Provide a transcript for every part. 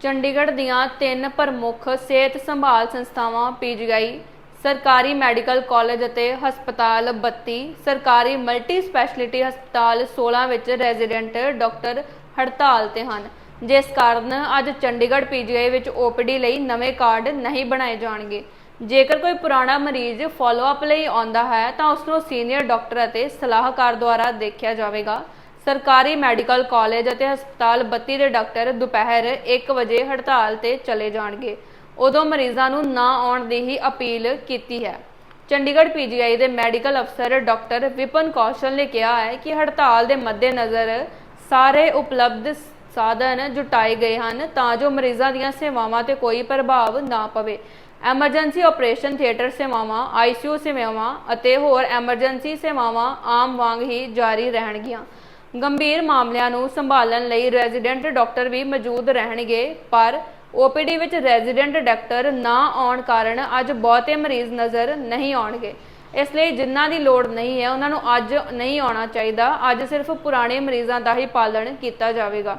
ਚੰਡੀਗੜ੍ਹ ਦੀਆਂ ਤਿੰਨ ਪ੍ਰਮੁੱਖ ਸਿਹਤ ਸੰਭਾਲ ਸੰਸਥਾਵਾਂ ਪੀਜੀਆਈ, ਸਰਕਾਰੀ ਮੈਡੀਕਲ ਕਾਲਜ ਅਤੇ ਹਸਪਤਾਲ 32 ਸਰਕਾਰੀ ਮਲਟੀ ਸਪੈਸ਼ਲਿਟੀ ਹਸਪਤਾਲ 16 ਵਿੱਚ ਰੈਜ਼ੀਡੈਂਟ ਡਾਕਟਰ ਹੜਤਾਲ ਤੇ ਹਨ। ਜਿਸ ਕਾਰਨ ਅੱਜ ਚੰਡੀਗੜ੍ਹ ਪੀਜੀਆਈ ਵਿੱਚ ਓਪੀਡੀ ਲਈ ਨਵੇਂ ਕਾਰਡ ਨਹੀਂ ਬਣਾਏ ਜਾਣਗੇ। ਜੇਕਰ ਕੋਈ ਪੁਰਾਣਾ ਮਰੀਜ਼ ਫਾਲੋਅਪ ਲਈ ਆਉਂਦਾ ਹੈ, ਤਾਂ ਉਸ ਨੂੰ ਸੀਨੀਅਰ ਡਾਕਟਰ ਅਤੇ ਸਲਾਹਕਾਰ ਦੁਆਰਾ ਦੇਖਿਆ ਜਾਵੇਗਾ। ਸਰਕਾਰੀ ਮੈਡੀਕਲ ਕਾਲਜ ਅਤੇ ਹਸਪਤਾਲ 32 ਦੇ ਡਾਕਟਰ ਦੁਪਹਿਰ 1 ਵਜੇ ਹੜਤਾਲ ਤੇ ਚਲੇ ਜਾਣਗੇ। ਉਦੋਂ ਮਰੀਜ਼ਾਂ ਨੂੰ ਨਾ ਆਉਣ ਦੀ ਹੀ ਅਪੀਲ ਕੀਤੀ ਹੈ। ਚੰਡੀਗੜ੍ਹ ਪੀਜੀਆਈ ਦੇ ਮੈਡੀਕਲ ਅਫਸਰ ਡਾਕਟਰ ਵਿਪਨ ਕੌਸ਼ਲ ਨੇ ਕਿਹਾ ਹੈ ਕਿ ਹੜਤਾਲ ਦੇ ਮੱਦੇਨਜ਼ਰ ਸਾਰੇ ਉਪਲਬਧ ਸਾਧਨ ਜੁਟਾਏ ਗਏ ਹਨ ਤਾਂ ਜੋ ਮਰੀਜ਼ਾਂ ਦੀਆਂ ਸੇਵਾਵਾਂ ਤੇ ਕੋਈ ਪ੍ਰਭਾਵ ਨਾ ਪਵੇ। ਐਮਰਜੈਂਸੀ ਆਪਰੇਸ਼ਨ ਥੀਏਟਰ ਸੇਵਾਵਾਂ ਆਈਸੀਯੂ ਸੇਵਾਵਾਂ ਅਤੇ ਹੋਰ ਐਮਰਜੈਂਸੀ ਸੇਵਾਵਾਂ ਆਮ ਵਾਂਗ ਹੀ ਜਾਰੀ ਰਹਿਣਗੀਆਂ। ਗੰਭੀਰ ਮਾਮਲਿਆਂ ਨੂੰ ਸੰਭਾਲਣ ਲਈ ਰੈਜ਼ੀਡੈਂਟ ਡਾਕਟਰ ਵੀ ਮੌਜੂਦ ਰਹਿਣਗੇ, ਪਰ ਓਪੀਡੀ ਵਿੱਚ ਰੈਜ਼ੀਡੈਂਟ ਡਾਕਟਰ ਨਾ ਆਉਣ ਕਾਰਨ ਅੱਜ ਬਹੁਤੇ ਮਰੀਜ਼ ਨਜ਼ਰ ਨਹੀਂ ਆਉਣਗੇ। ਇਸ ਲਈ ਜਿਨ੍ਹਾਂ ਦੀ ਲੋੜ ਨਹੀਂ ਹੈ, ਉਹਨਾਂ ਨੂੰ ਅੱਜ ਨਹੀਂ ਆਉਣਾ ਚਾਹੀਦਾ। ਅੱਜ ਸਿਰਫ ਪੁਰਾਣੇ ਮਰੀਜ਼ਾਂ ਦਾ ਹੀ ਪਾਲਣ ਕੀਤਾ ਜਾਵੇਗਾ।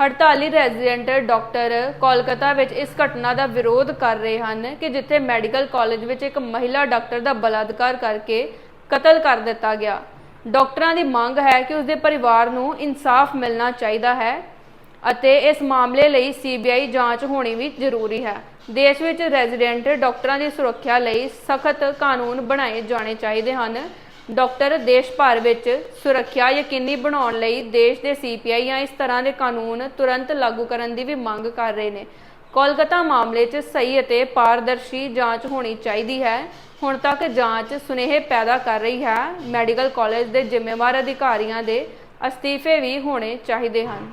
ਹੜਤਾਲੀ ਰੈਜ਼ੀਡੈਂਟ ਡਾਕਟਰ ਕੋਲਕਾਤਾ ਵਿੱਚ ਇਸ ਘਟਨਾ ਦਾ ਵਿਰੋਧ ਕਰ ਰਹੇ ਹਨ ਕਿ ਜਿੱਥੇ ਮੈਡੀਕਲ ਕਾਲਜ ਵਿੱਚ ਇੱਕ ਮਹਿਲਾ ਡਾਕਟਰ ਦਾ ਬਲਾਤਕਾਰ ਕਰਕੇ ਕਤਲ ਕਰ ਦਿੱਤਾ ਗਿਆ। ਡਾਕਟਰਾਂ ਦੀ ਮੰਗ ਹੈ ਕਿ ਉਸਦੇ ਪਰਿਵਾਰ ਨੂੰ ਇਨਸਾਫ ਮਿਲਣਾ ਚਾਹੀਦਾ ਹੈ ਅਤੇ ਇਸ ਮਾਮਲੇ ਲਈ ਸੀਬੀਆਈ ਜਾਂਚ ਹੋਣੀ ਵੀ ਜ਼ਰੂਰੀ ਹੈ। ਦੇਸ਼ ਵਿੱਚ ਰੈਜ਼ੀਡੈਂਟ ਡਾਕਟਰਾਂ ਦੀ ਸੁਰੱਖਿਆ ਲਈ ਸਖਤ ਕਾਨੂੰਨ ਬਣਾਏ ਜਾਣੇ ਚਾਹੀਦੇ ਹਨ। ਡਾਕਟਰ ਦੇਸ਼ ਭਰ ਵਿੱਚ ਸੁਰੱਖਿਆ ਯਕੀਨੀ ਬਣਾਉਣ ਲਈ ਦੇਸ਼ ਦੇ ਸੀਪੀਆਈ ਜਾਂ ਇਸ ਤਰ੍ਹਾਂ ਦੇ ਕਾਨੂੰਨ ਤੁਰੰਤ ਲਾਗੂ ਕਰਨ ਦੀ ਵੀ ਮੰਗ ਕਰ ਰਹੇ ਨੇ। ਕੋਲਕਾਤਾ ਮਾਮਲੇ 'ਚ ਸਹੀ ਅਤੇ ਪਾਰਦਰਸ਼ੀ ਜਾਂਚ ਹੋਣੀ ਚਾਹੀਦੀ ਹੈ। ਹੁਣ ਤੱਕ ਜਾਂਚ ਸੁਨੇਹੇ ਪੈਦਾ ਕਰ ਰਹੀ ਹੈ। ਮੈਡੀਕਲ ਕਾਲਜ ਦੇ ਜ਼ਿੰਮੇਵਾਰ ਅਧਿਕਾਰੀਆਂ ਦੇ ਅਸਤੀਫੇ ਵੀ ਹੋਣੇ ਚਾਹੀਦੇ ਹਨ।